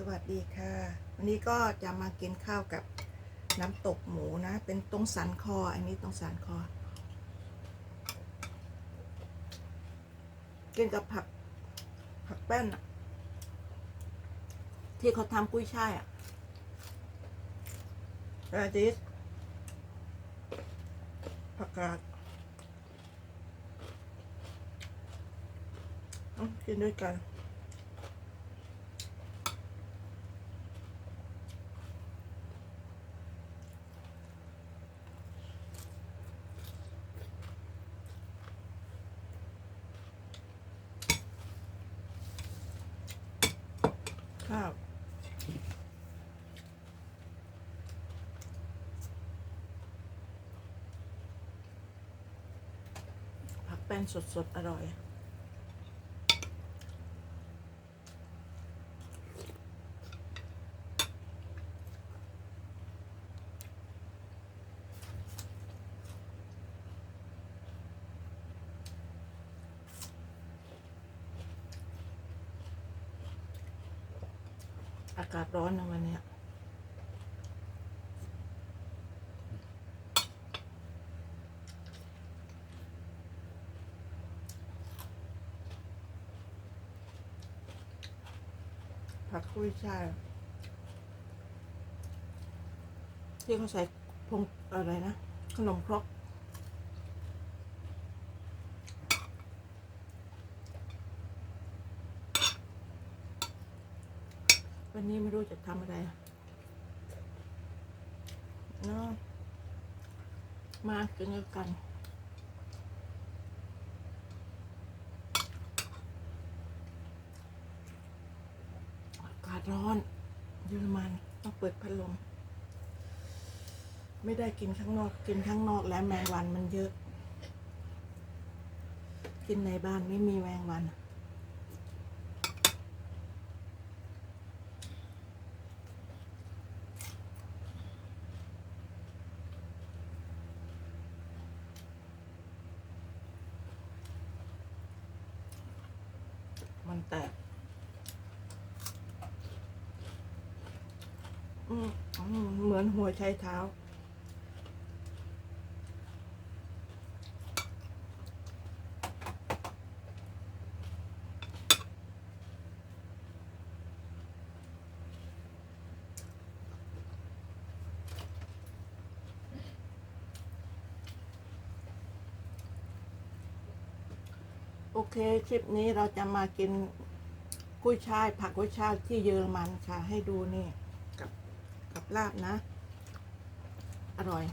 สวัสดีค่ะ วันนี้ก็จะมากินข้าวกับน้ำตกหมูนะ เป็นตรงสันคอ อันนี้ตรงสันคอ กินกับผักผักแป้นที่เขาทำกุ้ยช่ายอะราดิสผักกาดเอากินด้วยกัน ข้าวผักแป้นสดๆ อร่อย อากาศร้อนนะวันนี้ผักกุ้ยช่ายที่เขาใส่พงอะไรนะ ขนมครก วันนี้ไม่รู้จะทำอะไรเนาะมากินด้วกันอากาศร้อนเยอรมันต้องเปิดพัดลม ไม่ได้กินข้างนอก กินข้างนอกแล้วแมงวันมันเยอะ กินในบ้านไม่มีแมงวัน มันแตก อืมเหมือนหัวไช้เท้า โอเคคลิปนี้เราจะมากินกุ้ยช่าย ผักกุ้ยช่ายที่เยอรมันค่ะ ให้ดูนี่ กับกับลาบนะ อร่อย